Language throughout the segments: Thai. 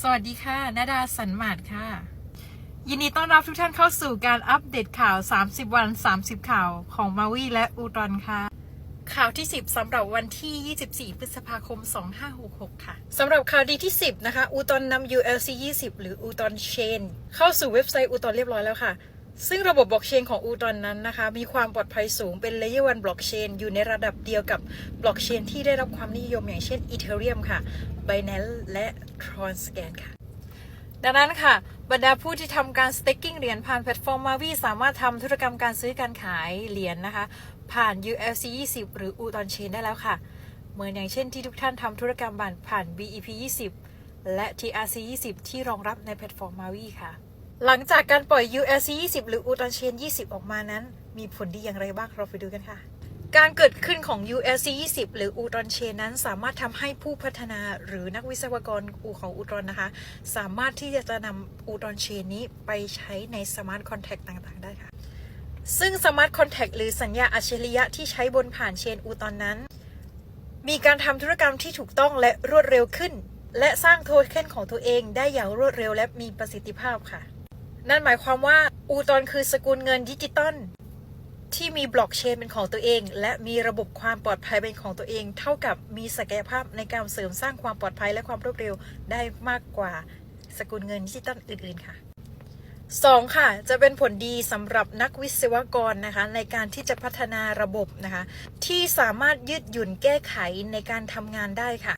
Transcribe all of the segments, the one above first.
สวัสดีค่ะนาดาสันหมาดค่ะ ยินดีต้อนรับทุกท่านเข้าสู่การอัปเดตข่าว 30 วัน 30 ข่าวของมาวีและอูตอนค่ะ ข่าวที่ 10สำหรับวันที่ 24 พฤษภาคม 2566 ค่ะสำหรับข่าวดีที่ 10 นะคะ อูตอนนำ ULC 20 หรืออูตอนเชนเข้าสู่เว็บไซต์อูตอนเรียบร้อยแล้วค่ะซึ่งระบบบล็อกเชนของอูตอนนั้นนะคะ มีความปลอดภัยสูงเป็น Layer 1บล็อกเชนอยู่ในระดับเดียวกับบล็อกเชนที่ได้รับความนิยมอย่างเช่น Ethereum ค่ะ Binance และ Transcan ค่ะ ดังนั้นค่ะ บรรดาผู้ที่ทำการ staking เหรียญผ่านแพลตฟอร์มมาวีสามารถทำธุรกรรมการซื้อการขายเหรียญนะคะ ผ่าน ULC 20 หรือ u t o n Chain ได้แล้วค่ะ เหมือนอย่างเช่นที่ทุกท่านทำธุรกรรมผ่านผ่าน BEP 20 และ TRC 20 ที่รองรับในแพลตฟอร์มมาวีค่ะ หลังจากการปล่อย ULC 20 หรือ u t o n Chain 20 ออกมานั้น มีผลดีอย่างไรบ้างเราไปดูกันค่ะ การเกิดขึ้นของ ULC 20 หรือ u t o n Chain นั้น สามารถทำให้ผู้พัฒนาหรือนักวิศวกรอูของอูตรอนนะคะ สามารถที่จะนำอูตรอนเชนนี้ไปใช้ในสมาร์ทคอนแท็กต่างๆ ได้ค่ะ ซึ่งสมาร์ทคอนแท็กหรือสัญญาอัจฉริยะที่ใช้บนผ่านเชนอูตอนนั้น มีการทำธุรกรรมที่ถูกต้องและรวดเร็วขึ้น และสร้างโทเค็นของตัวเองได้อย่างรวดเร็วและมีประสิทธิภาพค่ะ นั่นหมายความว่าอูตอนคือสกุลเงินดิจิตอล ที่มีบล็อกเชนเป็นของตัวเอง และมีระบบความปลอดภัยเป็นของตัวเอง เท่ากับมีศักยภาพในการเสริมสร้างความปลอดภัยและความรวดเร็วได้มากกว่าสกุลเงินดิจิตอลอื่นๆค่ะ 2. ค่ะ จะเป็นผลดีสำหรับนักวิศวกรนะคะในการที่จะพัฒนาระบบนะคะที่สามารถยืดหยุ่นแก้ไขในการทำงานได้ค่ะ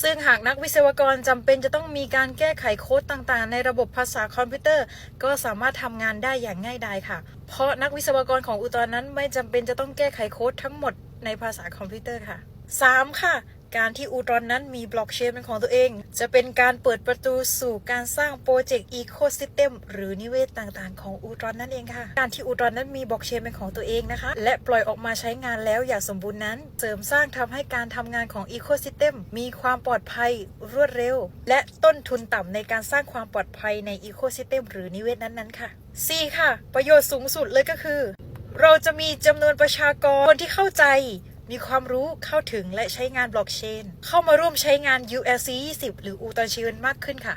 ซึ่งหากนักวิศวกรจำเป็นจะต้องมีการแก้ไขโค้ดต่างๆ ในระบบภาษาคอมพิวเตอร์ ก็สามารถทำงานได้อย่างง่ายดายค่ะ เพราะนักวิศวกรของอุตรนั้นไม่จำเป็นจะต้องแก้ไขโค้ดทั้งหมดในภาษาคอมพิวเตอร์ค่ะ 3. ค่ะ การที่อูตรอนนั้นมีบล็อกเชนเป็นของตัวเอง จะเป็นการเปิดประตูสู่การสร้างโปรเจกต์อีโคซิสเต็มหรือนิเวศต่างๆ ของอูตรอนนั่นเองค่ะ การที่อูตรอนนั้นมีบล็อกเชนเป็นของตัวเองนะคะ และปล่อยออกมาใช้งานแล้วอย่างสมบูรณ์นั้น เสริมสร้างทำให้การทำงานของอีโคซิสเต็มมีความปลอดภัยรวดเร็ว และต้นทุนต่ำในการสร้างความปลอดภัยในอีโคซิสเต็มหรือนิเวศนั้นๆค่ะ 4. ค่ะ ประโยชน์สูงสุดเลยก็คือ เราจะมีจำนวนประชากรคนที่เข้าใจ มีความรู้เข้าถึงและใช้งานบล็อกเชน เข้ามาร่วมใช้งาน ULC 20 หรืออูตอนเชนมากขึ้นค่ะ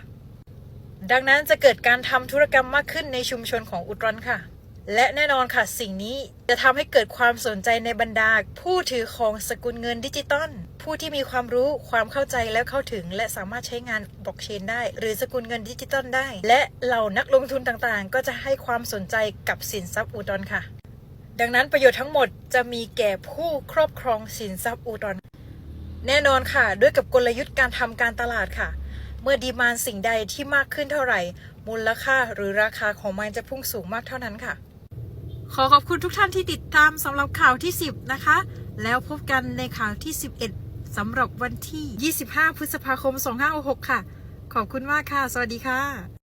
ดังนั้นจะเกิดการทำธุรกรรมมากขึ้นในชุมชนของอุตรอนค่ะ และแน่นอนค่ะ สิ่งนี้จะทำให้เกิดความสนใจในบรรดา ผู้ถือของสกุลเงินดิจิตอลผู้ที่มีความรู้ความเข้าใจและเข้าถึง และสามารถใช้งานบล็อกเชนได้ หรือสกุลเงินดิจิตอลได้ และเหล่านักลงทุนต่างๆ ก็จะให้ความสนใจกับสินทรัพย์อุตรอนค่ะ ดังนั้นประโยชน์ทั้งหมดจะมีแก่ผู้ครอบครองสินทรัพย์อุตรแน่นอนค่ะ ด้วยกับกลยุทธ์การทำการตลาดค่ะ เมื่อดีมานสิ่งใดที่มากขึ้นเท่าไหร่ มูลค่าหรือราคาของมันจะพุ่งสูงมากเท่านั้นค่ะ ขอขอบคุณทุกท่านที่ติดตามสำหรับข่าวที่ 10 นะคะ แล้วพบกันในข่าวที่ 11สำหรับวันที่ 25 พฤษภาคม 2566 ค่ะ ขอบคุณมากค่ะ สวัสดีค่ะ